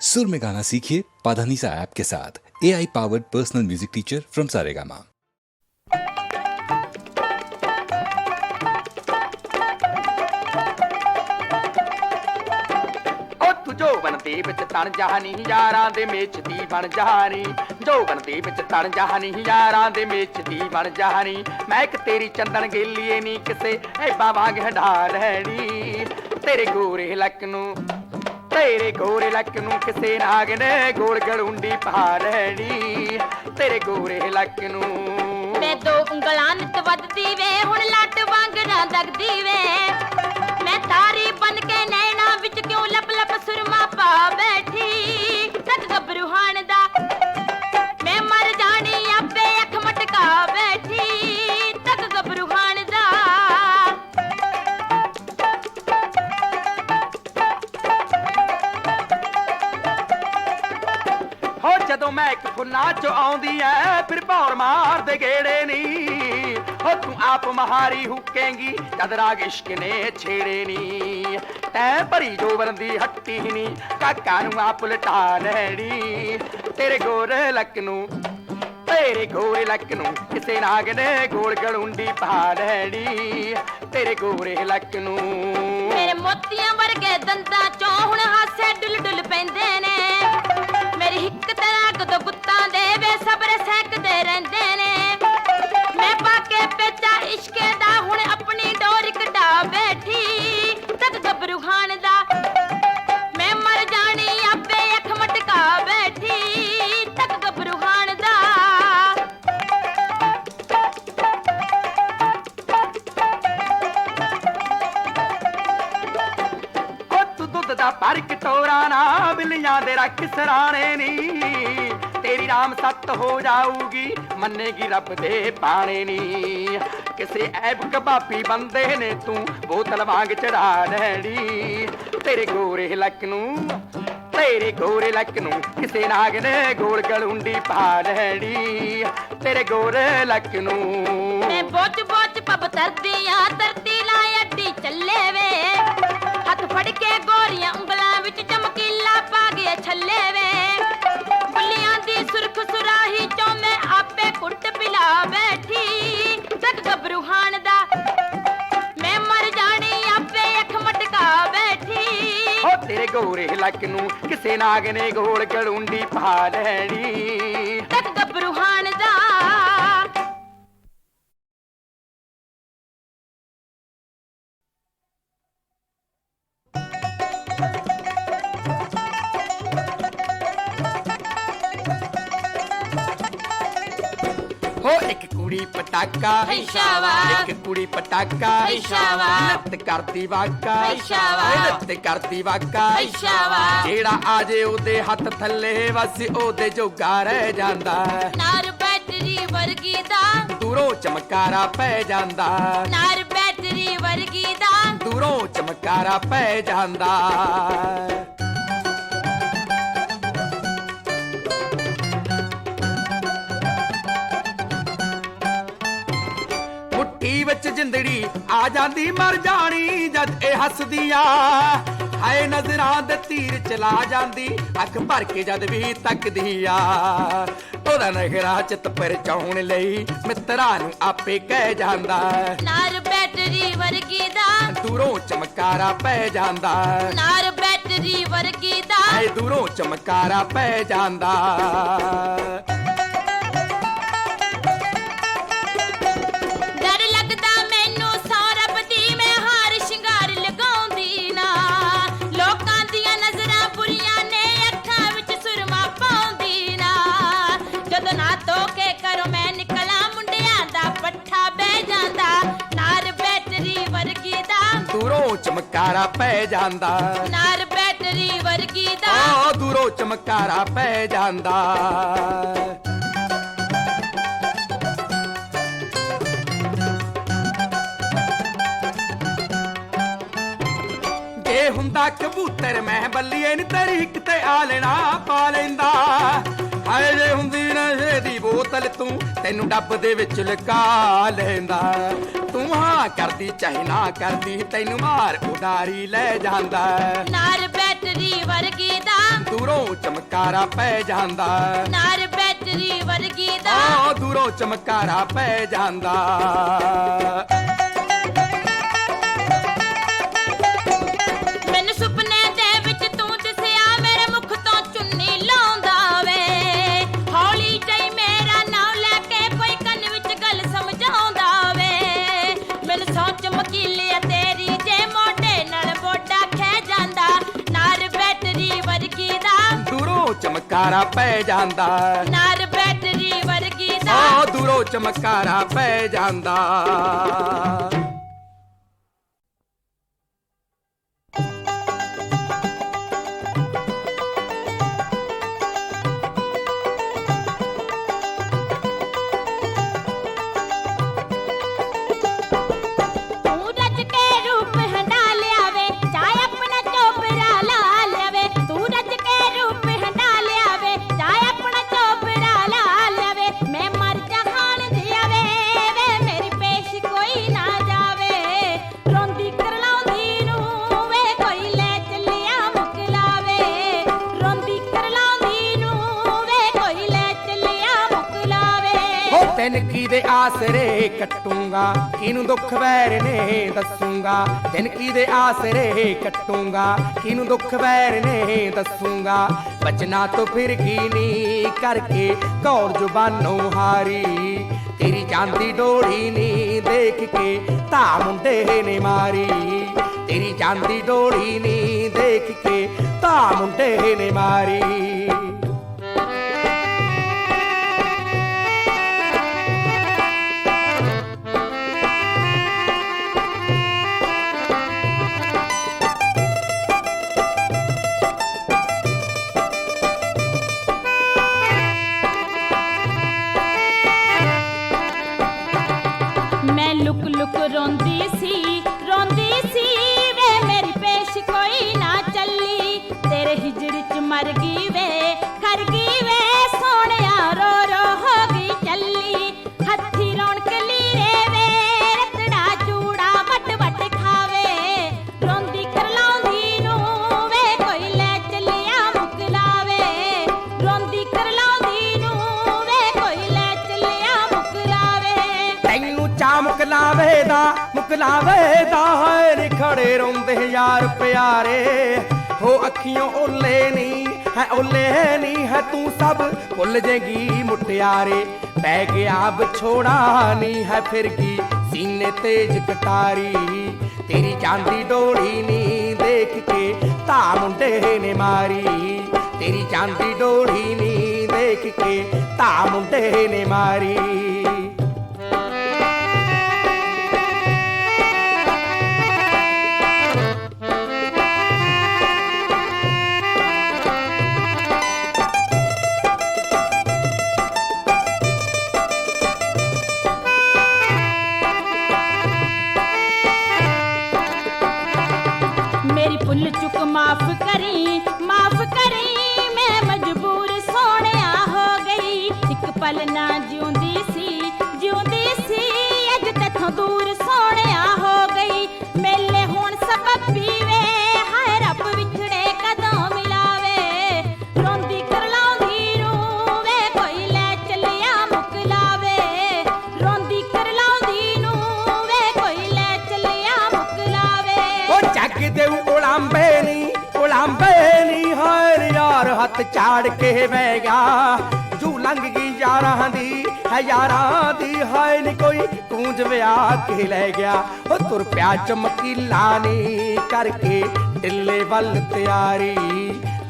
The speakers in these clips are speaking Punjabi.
सुर में गाना सीखिए पाधानीसा ऐप के साथ A I powered personal music teacher from Saregama ਉਹ ਤੂੰ ਜੋਬਨ ਦੇ ਵਿੱਚ ਤਣ ਜਹਾਨੀ ਯਾਰਾਂ ਦੇ ਮੇਚ ਦੀ ਬਣ ਜਹਾਨੀ ਜੋਬਨ ਦੇ ਵਿੱਚ ਤਣ ਜਹਾਨੀ ਯਾਰਾਂ ਦੇ ਮੇਚ ਦੀ ਬਣ ਜਹਾਨੀ ਮੈਂ ਇੱਕ ਤੇਰੀ ਚੰਦਨ ਗੇਲੀਏ ਨਹੀਂ ਕਿਸੇ ਐ ਬਾਵਾਂਗ ਹੰਡਾ ਰਹਿਣੀ ਤੇਰੇ ਗੋਰੇ ਲੱਕ ਨੂੰ ਤੇਰੇ ਗੋਰੇ ਲੱਕ ਨੂੰ ਕਿਸੇ ਨਾਗ ਨੇ ਗੋਲ ਗਲੁੰਡੀ ਪਾ ਲੈਣੀ। ਤੇਰੇ ਗੋਰੇ ਲੱਕ ਨੂੰ। ਮੈਂ ਦੋ ਉਂਗਲਾਂ ਨਿਤ ਵੱਧਦੀ ਵੇ, ਹੁਣ ਲੱਟ ਵਾਂਗ ਨਾ ਦਗਦੀ ਵੇ। ਮੈਂ ਤਾਰੀ ਬਨ ਕੇ ਨੈਣਾ ਮਾਰਦੇ ਗੇੜੇ ਨੀ। ਹੋ ਤੂੰ ਆਪ ਮਹਾਰੀ ਹੁਕੇਂਗੀ, ਜਦ ਰਾਗ ਇਸ਼ਕ ਨੇ ਛੇੜੇ ਨੀ। ਤੈਂ ਭਰੀ ਜੋਬਨ ਦੀ ਹੱਟੀ ਨੀ, ਕਾਕਾ ਨੂੰ ਆਪ ਲਟਾ ਲੈਣੀ। ਤੇਰੇ ਗੋਰੇ ਲੱਕ ਨੂੰ, ਤੇਰੇ ਗੋਰੇ ਲੱਕ ਨੂੰ ਕਿਸੇ ਨਾਗ ਨੇ ਗੋਲ ਗਲੁੰਡੀ ਪਾ ਲੈਣੀ। ਤੇਰੇ ਗੋਰੇ ਲੱਕ ਨੂੰ। ਮੇਰੇ ਮੋਤੀਆਂ ਵਰਗੇ ਦੰਦਾਂ ਚੋਂ ਰੱਖ ਸਰਾਣੇ ਨੀ। ਤੇਰੀ ਰਾਮ ਸੱਤ ਹੋ ਜਾਊਗੀ, ਮੰਨੇਗੀ ਰੱਬ ਦੇ ਬਾਣੇ ਨੀ। ਕਿਸੇ ਐਬ ਕਬਾਬੀ ਬੰਦੇ ਨੇ ਤੂੰ ਬੋਤਲ ਵਾਂਗ ਚੜਾ ਲੈਣੀ। ਤੇਰੇ ਗੋਰੇ ਲੱਕ ਨੂੰ, ਤੇਰੇ ਗੋਰੇ ਲੱਕ ਨੂੰ ਕਿਸੇ ਨਾਗ ਨੇ ਗੋਲ ਗਲੁੰਡੀ ਪਾ ਲੈਣੀ। ਤੇਰੇ ਗੋਰੇ ਲੱਕ ਨੂੰ। ਮੈਂ ਬੋਚ ਬੋਚ ਪਬ ਤਰਦੀ ਆ, ਤਰਦੀ ਲਾ ਅੱਡੀ ਚੱਲੇ ਵੇ। ਹੱਥ ਫੜ ਕੇ ਗੋਰੀਆਂ ਛੱਲੇ ਵੇ। ਬੁੱਲੀਆਂ ਦੀ ਸੁਰਖ ਸੁਰਾਹੀ ਚੋਂ ਮੈਂ ਆਪੇ ਕੁੱਟ ਪਿਲਾ ਬੈਠੀ। ਤੱਕ ਗੱਭਰੂ ਹਾਨ ਦਾ। ਮੈਂ ਮਰ ਜਾਣੀ ਆਪੇ ਅੱਖ ਮਟਕਾ ਬੈਠੀ। ਹੋ ਤੇਰੇ ਗੋਰੇ ਲੱਕ ਨੂੰ ਕਿਸੇ ਨਾਗ ਨੇ ਗੋਲ ਗਲੁੰਡੀ ਪਾ ਲੈਣੀ। ਤੱਕ ਗੱਭਰੂ ਹਾਨ ਦਾ। ਕੁੜੀ ਪਟਾਕਾ। ਹਈਸ਼ਾਵਾ। ਇੱਕ ਕੁੜੀ ਪਟਾਕਾ। ਹਈਸ਼ਾਵਾ। ਲੱਤ ਕਰਦੀ ਵਾਕਾ। ਓਏ ਲੱਤ ਕਰਦੀ ਵਾਕਾ। ਹਈਸ਼ਾਵਾ। ਜਿਹੜਾ ਆ ਜੇ ਉਹਦੇ ਹੱਥ ਥੱਲੇ ਬਸ ਉਹਦੇ ਜੋਗਾ ਰਹਿ ਜਾਂਦਾ। ਨਾਰ ਬੈਟਰੀ ਵਰਗੀ ਦਾ। ਦੂਰੋਂ ਚਮਕਾਰਾ ਪੈ ਜਾਂਦਾ। ਨਾਰ ਬੈਟਰੀ ਵਰਗੀ ਦਾ। ਦੂਰੋਂ ਚਮਕਾਰਾ ਪੈ ਜਾਂਦਾ। ਮੁੱਠੀ ਵਿੱਚ ਜਿੰਦੜੀ ਆ ਜਾਂਦੀ ਮਰ ਜਾਣੀ ਜਦ ਇਹ ਹੱਸਦੀ ਆ। ਹਾਏ ਨਜ਼ਰਾਂ ਦੇ ਤੀਰ ਚਲਾ ਜਾਂਦੀ ਅੱਖ ਭਰ ਕੇ ਜਦ ਵੀ ਤੱਕਦੀ ਆ। ਉਹਦਾ ਨਖਰਾ ਚਿੱਤ ਪਰ ਚਾਉਣ ਲਈ ਮਿੱਤਰਾਂ ਨੂੰ ਆਪੇ ਕਹਿ ਜਾਂਦਾ। ਨਾਰ ਬੈਟਰੀ ਵਰਗੀ ਦਾ। ਦੂਰੋਂ ਚਮਕਾਰਾ ਪੈ ਜਾਂਦਾ। ਨਾਰ ਬੈਟਰੀ ਵਰਗੀ ਦਾ। ਐ ਦੂਰੋਂ ਚਮਕਾਰਾ ਪੈ ਜਾਂਦਾ। ਧੋ ਕੇ ਕਰੋ ਮੈਂ ਨਿਕਲਾਂ ਮੁੰਡਿਆਂ ਦਾ ਪੱਠਾ ਬਹਿ ਜਾਂਦਾ ਨਾਰ ਬੈਟਰੀ ਵਰਗੀ ਦਾ। ਦੂਰੋਂ ਚਮਕਾਰਾ ਪੈ ਜਾਂਦਾ। ਨਾਰ ਬੈਟਰੀ ਵਰਗੀ ਦਾ। ਆ ਦੂਰੋਂ ਚਮਕਾਰਾ ਪੈ ਜਾਂਦਾ। ਜੇ ਹੁੰਦਾ ਕਬੂਤਰ ਮੈਂ ਬੱਲੀਏ ਨੀ ਤੇਰੀ ਕਿਤੇ ਆ ਲੈਣਾ ਪਾ ਲੈਂਦਾ। ਹਾਏ ਜੇ ਹੁੰਦੀ ਨਸ਼ੇ ਦੀ ਬੋਤਲ ਤੂੰ ਤੈਨੂੰ ਡੱਬ ਦੇ ਵਿੱਚ ਲੁਕਾ ਲੈਂਦਾ। ਤੂੰ ਹਾਂ ਕਰਦੀ ਚਾਹੇ ਨਾ ਕਰਦੀ ਤੈਨੂੰ ਮਾਰ ਉਡਾਰੀ ਲੈ ਜਾਂਦਾ। ਨਾਰ ਬੈਟਰੀ ਵਰਗੀ ਦਾ। ਦੂਰੋਂ ਚਮਕਾਰਾ ਪੈ ਜਾਂਦਾ। ਨਾਰ ਬੈਟਰੀ ਵਰਗੀ ਦਾ। ਦੂਰੋਂ ਚਮਕਾਰਾ ਪੈ ਜਾਂਦਾ। ਚਮਕਾਰਾ ਪੈ ਜਾਂਦਾ। ਨਾਰ ਬੈਟਰੀ ਵਰਗੀ ਦਾ ਆ ਦੂਰੋਂ ਚਮਕਾਰਾ ਪੈ ਜਾਂਦਾ। ਕਿਨੂੰ ਦੁੱਖ ਵੈਰ ਨੇ ਦੱਸੂੰਗਾ? ਤੈਨ ਕੀ ਦੇ ਆਸਰੇ ਕੱਟੂੰਗਾ? ਕਿਨੂੰ ਦੁੱਖ ਵੈਰ ਨੇ ਦੱਸੂੰਗਾ? ਬਚਨਾ ਤੋਂ ਫਿਰ ਕੀ ਨੀ ਕਰਕੇ ਕੌਰ ਜ਼ੁਬਾਨੋਂ ਹਾਰੀ। ਤੇਰੀ ਜਾਂਦੀ ਡੋਲੀ ਨੀ ਦੇਖ ਕੇ ਧਾ ਮੁੰਡੇ ਨੇ ਮਾਰੀ। ਤੇਰੀ ਜਾਂਦੀ ਡੋਲੀ ਨੀ ਦੇਖ ਕੇ ਧਾ ਮੁੰਡੇ ਨੇ ਮਾਰੀ। ਚੱਲੀ ਤੇਰੇ ਚ ਮਰ ਗਈ ਵੇ, ਖਰ ਗਈ ਵੇ, ਸੋਹਣਿਆ ਰੋ ਰੋ ਹੋ ਗਈ ਚੱਲੀ। ਹੱਥੀ ਰੌਣਕ ਲੀਰੇ ਵੇ ਰਤੜਾ ਚੂੜਾ ਵੱਟ ਵੱਟ ਖਾਵੇ। ਰੋਂਦੀ ਕਰਲਾਉਂਦੀ ਨੂੰ ਵੇ, ਕੋਈ ਲੈ ਚੱਲਿਆ ਮੁਕਲਾਵੇ ਰੋਂਦੀ ਕਰਲਾਉਂਦੀ ਨੂੰ ਵੇ, ਕੋਈ ਲੈ ਚੱਲਿਆ ਮੁਕਲਾਵੇ ਤੈਨੂੰ ਚਾ ਮੁਕਲਾਵੇ ਦਾ ਮੁਕਲਾਵੇ ਦਾ ਹੈ ਖੜੇ ਰੋਂਦੇ ਯਾਰ ਪਿਆਰੇ। ਹੋ ਅੱਖੀਆਂ ਓਲੇ ਨਹੀਂ ਹੈ ਓਲੇ ਨਹੀਂ ਹੈ ਤੂੰ ਸਭ ਭੁੱਲ ਜੇਗੀ ਮੁਟਿਆਰੇ। ਪੈ ਗਿਆ ਵਿਛੋੜਾ ਨਹੀਂ ਹੈ ਫਿਰ ਕੀ ਸੀਨੇ ਤੇਜ ਕਟਾਰੀ। ਤੇਰੀ ਚਾਂਦੀ ਡੋਲੀ ਨੀ, ਦੇਖ ਕੇ ਤਾ ਮੁੰਡੇ ਨੇ ਮਾਰੀ। ਤੇਰੀ ਚਾਂਦੀ ਡੋਲੀ ਨਹੀਂ ਦੇਖ ਕੇ ਤਾ ਮੁੰਡੇ ਨੇ ਮਾਰੀ। ਹੱਥ ਕੇ ਬਹਿ ਗਿਆ। ਜੂ ਲੰਘ ਗਈ ਯਾਰਾਂ ਦੀ, ਹੈ ਯਾਰਾਂ ਦੀ, ਹਾਏ ਨੀ ਕੋਈ ਕੂੰਜ ਵਿਆਹ ਕੇ ਲੈ ਗਿਆ। ਉਹ ਤੁਰ ਪਿਆ ਚਮਕੀਲਾ ਨੀ ਕਰਕੇ, ਢਿੱਲੇ ਵੱਲ ਤਿਆਰੀ।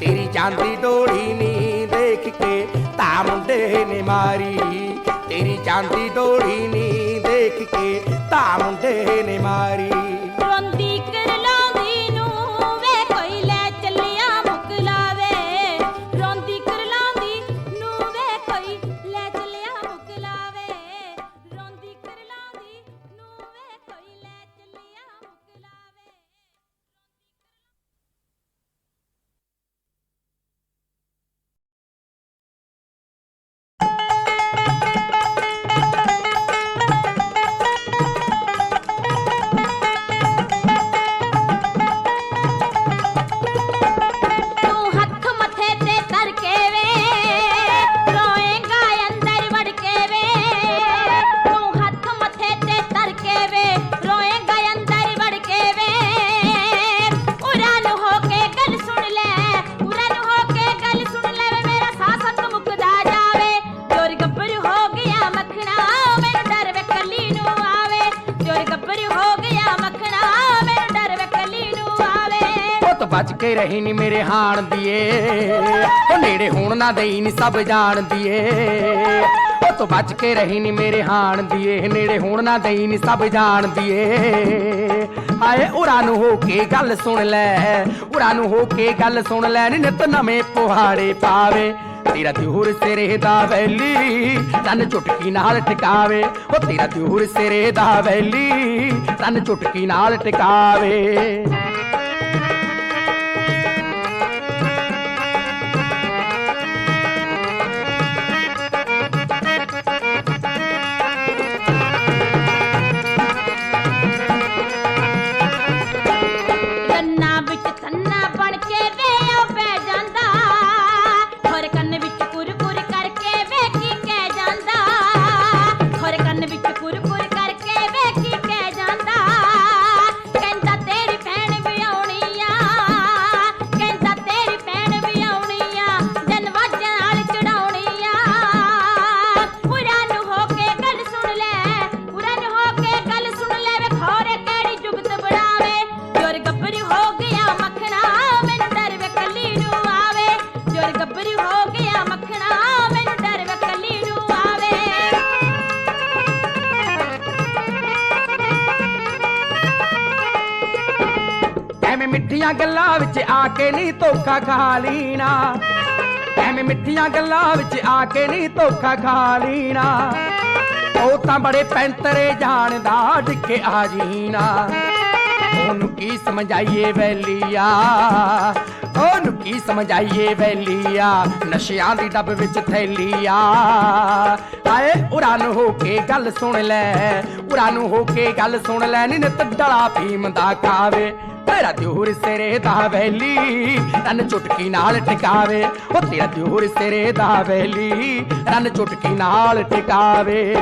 ਤੇਰੀ ਜਾਂਦੀ ਡੋਲੀ ਨੀ ਦੇਖ ਕੇ ਤਾਂ ਮੁੰਡੇ ਨੇ ਮਾਰੀ। ਤੇਰੀ ਜਾਂਦੀ ਡੋਲੀ ਨੀ ਦੇਖ ਕੇ ਤਾਂ ਮੁੰਡੇ ਨੇ ਰਹੀ ਨੀ ਮੇਰੇ ਹਾਣ ਦੀਏ। ਉਹ ਨੇੜੇ ਹੋਣ ਨਾ ਦੇਈ ਨੀ, ਸਭ ਜਾਣਦੀ ਏ ਉਹ ਤੋਂ ਬਚ ਕੇ ਰਹੀ ਨੀ ਮੇਰੇ ਹਾਣ ਦੀਏ। ਨੇੜੇ ਹੋਣ ਨਾ ਦੇਈ ਨੀ, ਸਭ ਜਾਣਦੀ ਏ ਹਾਏ, ਉਰਾਂ ਨੂੰ ਹੋ ਕੇ ਗੱਲ ਸੁਣ ਲੈ। ਉਰਾਂ ਨੂੰ ਹੋ ਕੇ ਗੱਲ ਸੁਣ ਲੈ। ਨਿਤ ਨਵੇਂ ਪੁਹਾੜੇ ਪਾਵੇ। ਤੇਰਾ ਦਿਹੂਰ ਸਿਰੇ ਦਾ ਵੈਲੀ ਤਨ ਚੁਟਕੀ ਨਾਲ ਟਿਕਾਵੇ। ਉਹ ਤੇਰਾ ਦਿਹੂਰ ਸਿਰੇ ਦਾ ਵੈਲੀ ਤਨ ਚੁਟਕੀ ਨਾਲ ਟਿਕਾਵੇ। ਕੇ ਨਹੀਂ ਧੋਖਾ ਖਾ ਲੀਣਾ। ਐਵੇਂ ਮਿੱਠੀਆਂ ਗੱਲਾਂ ਵਿੱਚ ਆ ਕੇ ਨਹੀਂ ਧੋਖਾ ਖਾ ਲੀਣਾ। ਉਹ ਤਾਂ ਬੜੇ ਪੈਂਤਰੇ ਜਾਣਦਾ ਡਿੱਕੇ ਆ ਜੀਣਾ। ਉਹਨੂੰ ਕੀ ਸਮਝਾਈਏ ਵੈਲੀਆ? ਉਹਨੂੰ ਕੀ ਸਮਝਾਈਏ ਵੈਲੀਆ? ਨਸ਼ਿਆਂ ਦੀ ਡੱਬ ਵਿੱਚ ਥੈਲੀਆ। ਆਏ, ਉਰਾਂ ਨੂੰ ਹੋ ਕੇ ਗੱਲ ਸੁਣ ਲੈ। ਉਰਾਂ ਹੋ ਕੇ ਗੱਲ ਸੁਣ ਲੈ। ਨੀ ਨਿਤ ਡਲਾ ਭੀਮ ਦਾ ਖਾਵੇ ਤੇਰਾ ਦਿਉਰ ਸਿਰੇ ਦਾ ਵੈਲੀ ਰੰਨ ਚੁਟਕੀ ਨਾਲ ਟਿਕਾਵੇ। ਉਹ ਤੇਰਾ ਦਿਉਰ ਸਿਰੇ ਦਾ ਵੈਲੀ ਰੰਨ ਚੁਟਕੀ ਨਾਲ ਟਿਕਾਵੇ।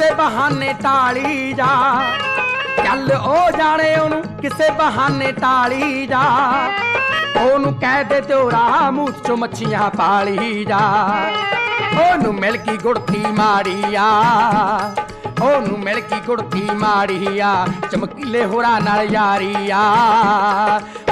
ਕਿਸੇ ਬਹਾਨੇ ਟਾਲੀ ਜਾ। ਚੱਲ ਉਹ ਜਾਣੇ ਉਹਨੂੰ ਕਿਸੇ ਬਹਾਨੇ ਟਾਲੀ ਜਾ। ਉਹਨੂੰ ਕਹਿ ਦੇ ਤਿਉਰਾ ਮੂੰਹ ਚੋਂ ਮੱਛੀਆਂ ਪਾਲੀ ਜਾ। ਉਹਨੂੰ ਮਿਲ ਗਈ ਗੁੜਤੀ ਮਾੜੀ ਆ। ਉਹਨੂੰ ਮਿਲ ਗਈ ਗੁੜਤੀ ਮਾੜੀ ਚਮਕੀਲੇ ਹੋਰਾਂ ਨਾਲ ਯਾਰੀ ਆ।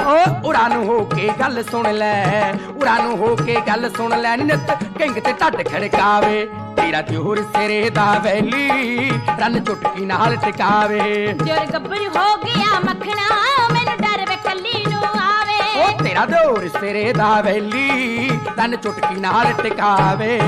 ਓ ਉਰਾਂ ਨੂੰ ਹੋ ਕੇ ਗੱਲ ਸੁਣ ਲੈ। ਉਰਾਂ ਨੂੰ ਹੋ ਕੇ ਗੱਲ ਸੁਣ ਲੈ। ਨੀ ਨਿੱਤ ਕਿੰਗ ਤੇ ਢੱਡ ਖੜਕਾਵੇ। ਤੇਰਾ ਦਿਉਰ ਸਿਰੇ ਦਾ ਵੈਲੀ ਰਨ ਚੁਟਕੀ ਨਾਲ ਟਿਕਾਵੇ। ਜੋਰ ਗੱਭਰੂ ਹੋ ਗਿਆ ਮੱਖਣਾ ਮੈਨੂੰ ਡਰ ਵੇ ਕੱਲੀ ਨੂੰ ਆਵੇ। ਓ ਤੇਰਾ ਦਿਉਰ ਸਿਰੇ ਦਾ ਵੈਲੀ ਰਨ ਚੁਟਕੀ ਨਾਲ ਟਿਕਾਵੇ।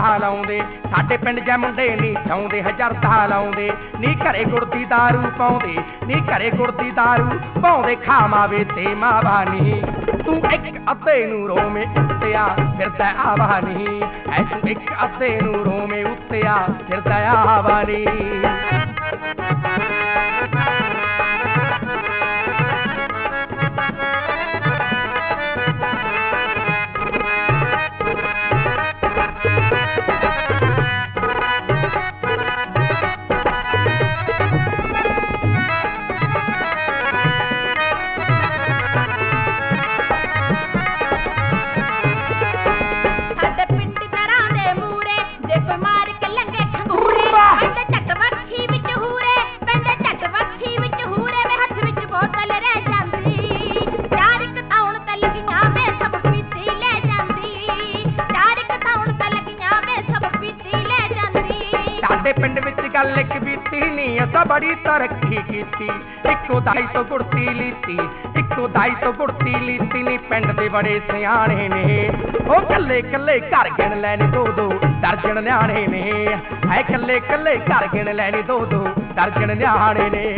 ਛਾਉਂਦੇ ਹਜ਼ਾਰ ਦਾ ਲਾਉਂਦੇ ਸਾਡੇ ਪਿੰਡ ਜੈ ਮੁੰਡੇ ਨਹੀਂ ਛਾਉਂਦੇ ਹਜ਼ਾਰ ਦਾ ਲਾਉਂਦੇ ਨੀ ਘਰੇ ਗੁੜਦੀ दारू ਪਾਉਂਦੇ ਨੀ ਘਰੇ ਗੁੜਦੀ दारू ਪਾਉਂਦੇ ਖਾਮਾਵੇ ਤੇ ਮਾਵਾ ਨੀ ਤੂੰ ਇੱਕ ਅੱਧੇ ਨੂੰ ਰੋਵੇਂ ਉੱਤਿਆ ਫਿਰਦਾ ਆਵਾ ਨੀ ਐ ਤੂੰ ਇੱਕ ਅੱਧੇ ਨੂੰ ਰੋਵੇਂ ਉੱਤਿਆ ਫਿਰਦਾ ਆਵਾ ਬੜੀ ਤਰੱਕੀ ਕੀਤੀ। ਇੱਕੋ ਦਾਈ ਤੋਂ ਗੁੜਤੀ ਲੀਤੀ, ਇੱਕੋ ਦਾਈ ਤੋਂ ਗੁੜਤੀ ਲੀਤੀ ਨਹੀਂ ਪਿੰਡ ਦੇ ਬੜੇ ਸਿਆਣੇ ਨੇ। ਉਹ ਕੱਲੇ ਕੱਲੇ ਘਰ ਗਿਣ ਲੈਣੇ ਦੋ ਦੋ, ਦਰਜਨ ਨਿਆਣੇ ਨੇ। ਹੈ ਕੱਲੇ ਕੱਲੇ ਘਰ ਗਿਣ ਲੈਣੇ ਦੋ ਦੋ, ਦਰਜਨ ਨਿਆਣੇ ਨੇ।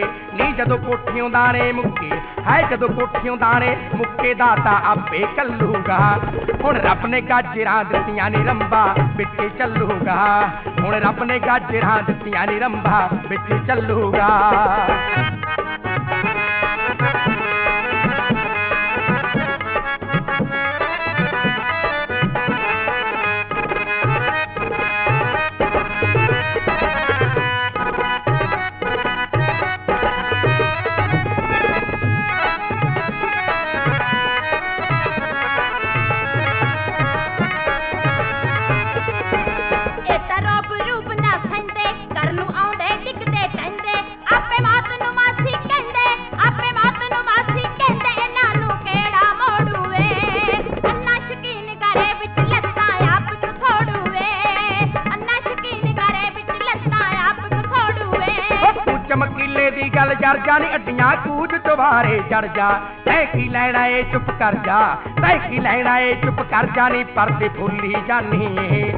ਤਾਰਦਾ ਬੁੱਤੇ ਨੀ ਜਦੋਂ ਕੋਠਿਓਂ ਦਾਣੇ ਮੁੱਕੇ ਹੈ ਜਦੋਂ ਕੋਠਿਓਂ ਦਾਣੇ ਮੁੱਕੇ ਦਾਤਾ ਆਪੇ ਕੱਲੂਗਾ ਹੁਣ ਰੱਬ ਨੇ ਗਾਜਰਾਂ ਦਿੱਤੀਆਂ ਨੀ ਰੰਬਾ ਬਿੱਟੇ ਚੱਲੂਗਾ। ਹੁਣ ਰੱਬ ਨੇ ਗਾਜਰਾਂ ਦਿੱਤੀਆਂ ਨੀ ਰੰਬਾ ਬਿੱਟੇ ਚੱਲੂਗਾ। ਜਰ ਜਾ ਨੀ ਅੱਡੀਆਂ ਕੂਜ ਦੁਬਾਰੇ ਚੜ ਜਾ। ਤੈ ਕੀ ਲੈਣਾ ਏ ਚੁੱਪ ਕਰ ਜਾ। ਤੈ ਕੀ ਲੈਣਾ ਏ ਚੁੱਪ ਕਰ ਜਾ। ਨੀ ਪਰਦੇ ਭੁੱਲੀ ਜਾਨੀ ਏ।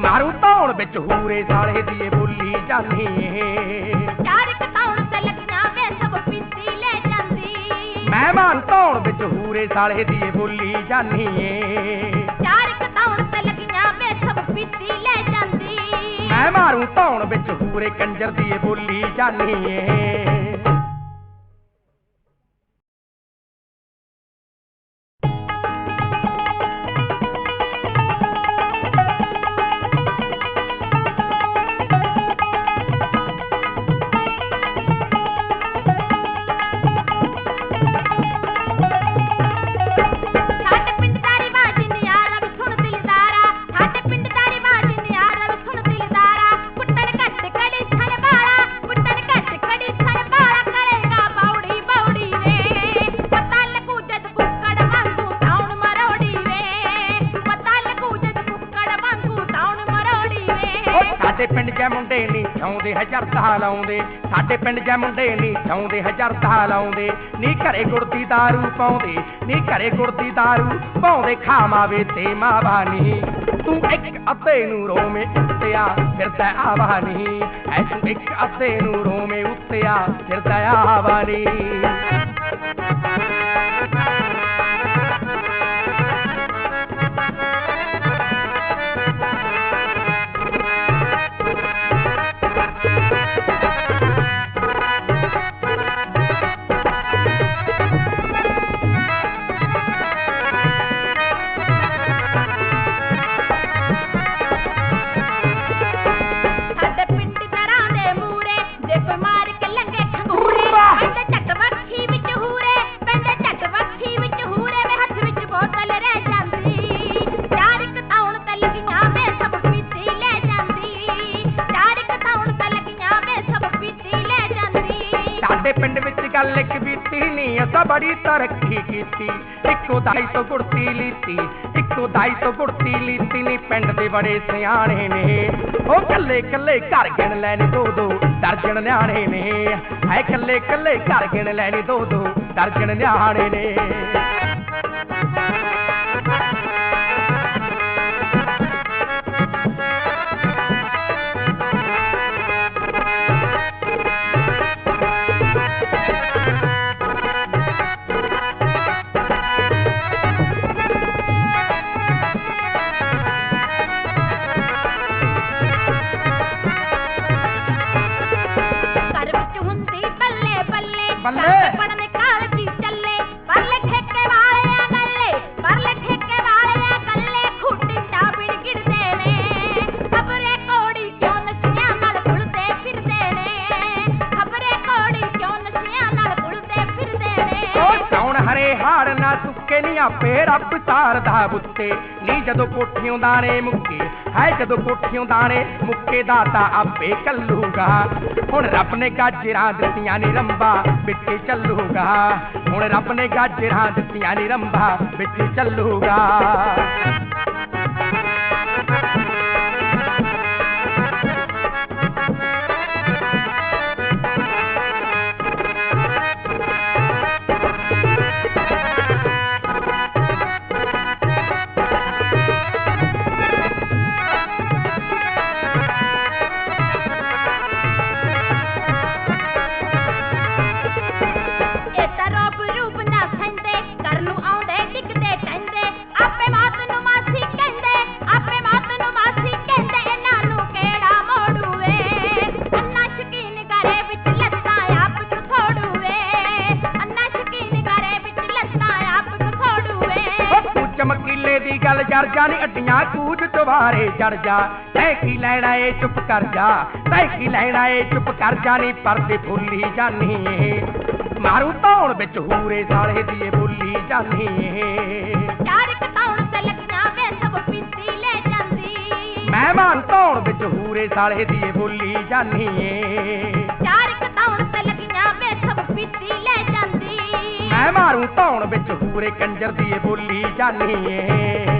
ਮਾਰੂ ਧੌਣ ਵਿੱਚ ਹੂਰੇ ਸਾਲੇ ਦੀ ਏ ਬੁੱਲੀ ਜਾਨੀ ਏ। ਚਾਰ ਕਟਾਉਣ ਤੇ ਲੱਗੀਆਂ ਵੇ ਸਭ ਪੀਤੀ ਲੈ ਜਾਂਦੀ। ਮਹਿਮਾਨ ਧੌਣ ਵਿੱਚ ਹੂਰੇ ਸਾਲੇ ਦੀ ਏ ਬੁੱਲੀ ਜਾਨੀ ਏ। ਚਾਰ ਕਟਾਉਣ ਤੇ ਲੱਗੀਆਂ ਵੇ ਸਭ ਪੀਤੀ ਲੈ ਜਾਂਦੀ। ਮੈਂ ਮਾਰੂ ਧੌਣ ਵਿੱਚ ਹੂਰੇ ਕੰਜਰ ਦੀ ਏ ਬੋਲੀ ਜਾਨੀ ਏ। ਹਜ਼ਾਰਤਾ ਲਾਉਂਦੇ ਸਾਡੇ ਪਿੰਡ ਜੈ ਮੁੰਡੇ ਨਹੀਂ ਚਾਉਂਦੇ ਹਜ਼ਾਰਤਾ ਲਾਉਂਦੇ ਨੀ ਘਰੇ ਗੁੜਦੀ दारू ਪਾਉਂਦੇ ਨੀ ਘਰੇ ਗੁੜਦੀ दारू ਪਾਉਂਦੇ ਖਾਮਾਵੇ ਤੇ ਮਾਵਾ ਨੀ ਤੂੰ ਇੱਕ ਅੱਧੇ ਨੂੰ ਰੋਵੇਂ ਉੱਤਿਆ ਫਿਰਦਾ ਆਵਾ ਨੀ ਐ ਤੂੰ ਇੱਕ ਅੱਧੇ ਨੂੰ ਰੋਵੇਂ ਉੱਤਿਆ ਫਿਰਦਾ ਆਵਾ ਬੜੀ ਤਰੱਕੀ ਕੀਤੀ। ਇੱਕੋ ਦਾਈ ਤੋਂ ਗੁੜਤੀ ਲੀਤੀ, ਇੱਕੋ ਦਾਈ ਤੋਂ ਗੁੜਤੀ ਲੀਤੀ ਨਹੀਂ ਪਿੰਡ ਦੇ ਬੜੇ ਸਿਆਣੇ ਨੇ। ਉਹ ਕੱਲੇ ਕੱਲੇ ਘਰ ਗਿਣ ਲੈਣੇ ਦੋ ਦੋ, ਦਰਜਨ ਨਿਆਣੇ ਨੇ। ਹੈ ਕੱਲੇ ਕੱਲੇ ਘਰ ਗਿਣ ਲੈਣੇ ਦੋ ਦੋ, ਦਰਜਨ ਨਿਆਣੇ ਨੇ। ਤਾਰਦਾ ਬੁੱਤੇ ਨੀ ਜਦੋਂ ਕੋਠਿਓਂ ਦਾਣੇ ਮੁੱਕੇ। ਹੈ ਜਦੋਂ ਕੋਠਿਓਂ ਦਾਣੇ ਮੁੱਕੇ ਦਾਤਾ ਆਪੇ ਕੱਲੂਗਾ ਹੁਣ ਰੱਬ ਨੇ ਗਾਜਰਾਂ ਦਿੱਤੀਆਂ ਨੀ ਰੰਬਾ ਵਿੱਚ ਚੱਲੂਗਾ। ਹੁਣ ਰੱਬ ਨੇ ਗਾਜਰਾਂ ਦਿੱਤੀਆਂ ਨੀ ਰੰਬਾ ਵਿੱਚ ਚੱਲੂਗਾ। ਜਾ ਨੀ ਅੱਡੀਆਂ ਕੂਜ ਦੁਬਾਰੇ ਚੜ ਜਾ। ਤੈ ਕੀ ਲੈਣਾ ਏ ਚੁੱਪ ਕਰ ਜਾ। ਤੈ ਕੀ ਲੈਣਾ ਏ ਚੁੱਪ ਕਰ ਜਾ ਨੀ ਪਰਦੇ ਭੁੱਲੀ ਜਾਨੀ ਏ। ਮਾਰੂ ਧੌਣ ਵਿੱਚ ਹੂਰੇ ਸਾਲੇ ਦੀ ਏ ਭੁੱਲੀ ਜਾਨੀ ਏ। ਚਾਰ ਕਤਾਉਣ ਤੇ ਲੱਗੀਆਂ ਵੇ ਸਭ ਪੀਤੀ ਲੈ ਜਾਂਦੀ। ਮਹਿਮਾਨ ਧੌਣ ਵਿੱਚ ਹੂਰੇ ਸਾਲੇ ਦੀ ਏ ਭੁੱਲੀ ਜਾਨੀ ਏ। ਚਾਰ ਕਤਾਉਣ ਤੇ ਲੱਗੀਆਂ ਵੇ ਸਭ ਪੀਤੀ ਲੈ ਜਾਂਦੀ। ਮੈਂ ਮਾਰੂ ਧੌਣ ਵਿੱਚ ਹੂਰੇ ਕੰਜਰ ਦੀ ਏ ਬੋਲੀ ਜਾਨੀ ਏ।